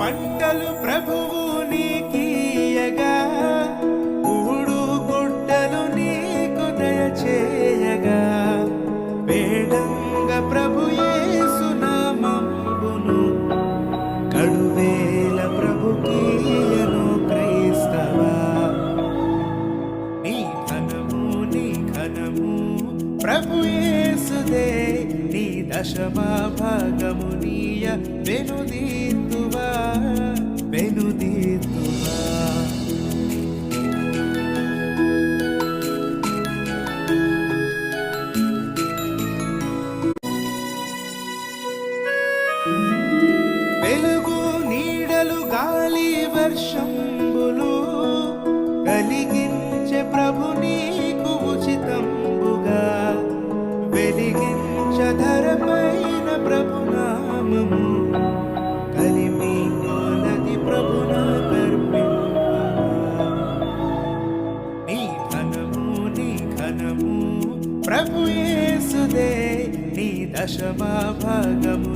పంటలు ప్రభువు నీకీయగా ఊడు గుడ్డలు నీకు దయచేయగా. వేడంగ ప్రభు యేసునామంబును కడువేల ప్రభుకీయను క్రైస్తవా. నీ ధనము నీ ఘనము ప్రభు యేసుదే. నీ దశమా భాగము నీయ వెనుదీ వర్షంబులు కలిగించే ప్రభు నీకు ఉచితంబుగా. వెలిగించ ధరపైన ప్రభు నామము. కలిమి కొలది ప్రభున నీ ధనము నీ ఘనము ప్రభు యేసుదే. నీ దశమా భాగము